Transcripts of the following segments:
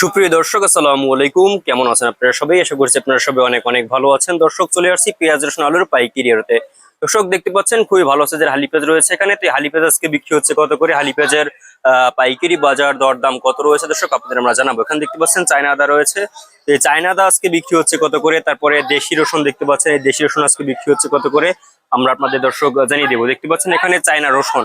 সুপ্রিয় দর্শক, আসসালামু আলাইকুম। কেমন আছেন আপনারা সবাই? আশা করছি আপনারা সবাই অনেক অনেক ভালো আছেন। দর্শক, চলে আসছি পেঁয়াজ, রসুন, আলুর পাইকারি রেটে। দর্শক, দেখতে পাচ্ছেন, খুবই ভালো সাইজের হালি পেঁয়াজ রয়েছে এখানে। তো হালি পেঁয়াজ আজকে বিক্রি হচ্ছে কত করে? হালি পেঁয়াজের পাইকারি বাজার দরদাম কত রয়েছে? দর্শক, আপনাদের আমরা জানাব। এখানে দেখতে পাচ্ছেন চায়না আদা রয়েছে এই চায়না আদা আজকে বিক্রি হচ্ছে কত করে? তারপরে দেশি রসুন দেখতে পাচ্ছেন। এই দেশি রসুন আজকে বিক্রি হচ্ছে কত করে? আমরা আপনাদের দর্শক জানিয়ে দেবো। দেখতে পাচ্ছেন, এখানে চায়না রসুন।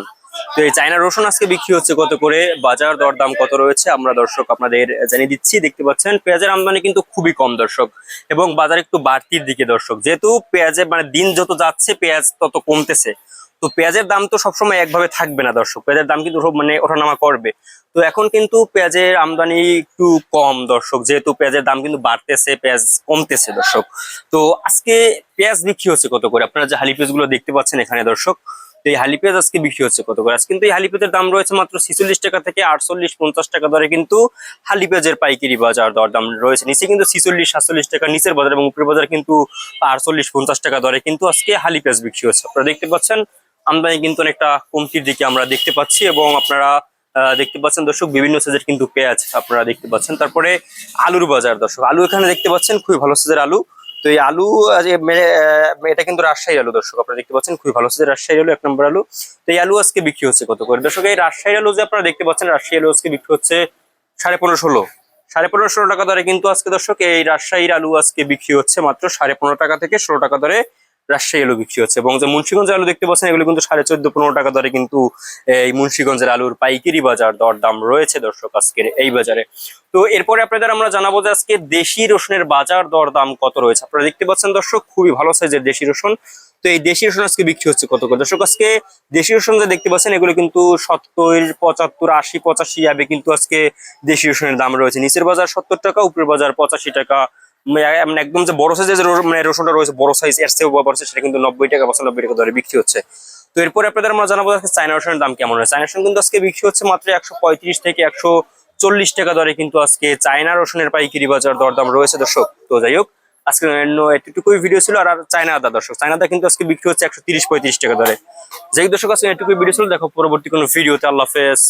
তো এই চায়না রসুন আজকে বিক্রি হচ্ছে কত করে? বাজার দরদাম কত রয়েছে? আমরা দর্শক আপনাদের জানিয়ে দিচ্ছি। দেখতে পাচ্ছেন, পেঁয়াজের আমদানি কিন্তু খুবই কম দর্শক এবং বাজার একটু বাড়তির দিকে দর্শক। যেহেতু পেঁয়াজের মানে দিন যত যাচ্ছে, পেঁয়াজ তত কমতেছে। তো পেঁয়াজের দাম তো সবসময় একভাবে থাকবে না দর্শক। পেঁয়াজের দাম কিন্তু সব মানে ওঠানামা করবে। তো এখন কিন্তু পেঁয়াজের আমদানি একটু কম দর্শক। যেহেতু পেঁয়াজের দাম কিন্তু বাড়তেছে, পেঁয়াজ কমতেছে দর্শক। তো আজকে পেঁয়াজ বিক্রি হচ্ছে কত করে? আপনারা যে হালি পেঁয়াজগুলো দেখতে পাচ্ছেন এখানে দর্শক। তো এই হালি পেঁয়াজ আজকে বিক্রি হচ্ছে কত করে? কিন্তু এই হালি পেঁয়াজের দাম রয়েছে মাত্র ছিচল্লিশ টাকা থেকে আটচল্লিশ পঞ্চাশ টাকা দরে কিন্তু হালি পেঁয়াজের পাইকারি বাজার দর দাম রয়েছে। নিচে কিন্তু ছিচল্লিশ, সাতচল্লিশ টাকা, নিচের বাজার এবং উপরের বাজার কিন্তু আটচল্লিশ, পঞ্চাশ টাকা দরে কিন্তু আজকে হালি পেঁয়াজ বিক্রি হচ্ছে। আপনারা দেখতে পাচ্ছেন, আমদানি কিন্তু অনেকটা কমতির দিকে আমরা দেখতে পাচ্ছি এবং আপনারা দেখতে পাচ্ছেন দর্শক, বিভিন্ন সাইজের কিন্তু পেঁয়াজ আপনারা দেখতে পাচ্ছেন। তারপরে আলুর বাজার দর্শক, আলু এখানে দেখতে পাচ্ছেন, খুবই ভালো সাইজের আলু। তো এই আলু এটা কিন্তু রাজশাহী আলু, দর্শক। আপনারা দেখতে পাচ্ছেন, খুবই ভালো হচ্ছে রাজশাহী আলু, এক নম্বর আলু। তো এই আলু আজকে বিক্রি হচ্ছে কত করে? দর্শক, এই রাজশাহীর আলু যে আপনারা দেখতে পাচ্ছেন রাজশাহী আলু আজকে বিক্রি হচ্ছে সাড়ে পনেরো ষোলো। সাড়ে পনেরো ষোলো টাকা দরে কিন্তু আজকে দর্শক, এই রাজশাহীর আলু আজকে বিক্রি হচ্ছে মাত্র সাড়ে পনেরো টাকা থেকে ষোলো টাকা দরে। রাজশাহী আলু বিক্রি হচ্ছে। এবং যে মুন্সিগঞ্জের আলু দেখতে পাচ্ছেন, এগুলো কিন্তু সাড়ে চোদ্দ, পনেরো টাকা দরে কিন্তু এই মুন্সিগঞ্জের আলুর পাইকারি বাজার দর দাম রয়েছে দর্শক আজকের এই বাজারে। তো এরপরে আপনাদের আমরা জানাব যে আজকে দেশি রসুনের বাজার দর দাম কত রয়েছে। আপনারা দেখতে পাচ্ছেন দর্শক, খুবই ভালো সাইজের দেশি রসুন। তো এই দেশি রসুন আজকে বিক্রি হচ্ছে কত করে? দর্শক, আজকে দেশি রসুন যে দেখতে পাচ্ছেন, এগুলো কিন্তু সত্তর, পঁচাত্তর, আশি, পঁচাশি যাবে কিন্তু আজকে দেশি রসুনের দাম রয়েছে। নিচের বাজার সত্তর টাকা, উপরের বাজার পঁচাশি টাকা। মানে মানে একদম যে বড় সাইজের মানে রসুনটা রয়েছে, বড় সাইজ এর চেয়েও বড় সাইজ সেটা কিন্তু নব্বই টাকা পঁচানব্বই টাকা দরে বিক্রি হচ্ছে। তো এরপরে আপনাদের আমরা জানাব আজকে চায়না রসুনের দাম কেমন হয়। চায়না রসুন কিন্তু আজকে বিক্রি হচ্ছে মাত্র একশো পঁয়ত্রিশ থেকে একশো চল্লিশ টাকা দরে, কিন্তু আজকে চায়না রসুনের পাইকারি বাজার দরদাম রয়েছে দর্শক। তো যাই হোক, আজকে অন্য এটুকুই ভিডিও ছিল, আর চায়না আদা দর্শক। চায়না আদা কিন্তু আজকে বিক্রি হচ্ছে একশো তিরিশ পঁয়ত্রিশ টাকা দরে। যাই দর্শক, আজকে এটুকুই ভিডিও ছিল, দেখো পরবর্তী কোনো ভিডিওতে আল্লাহ হাফেজ।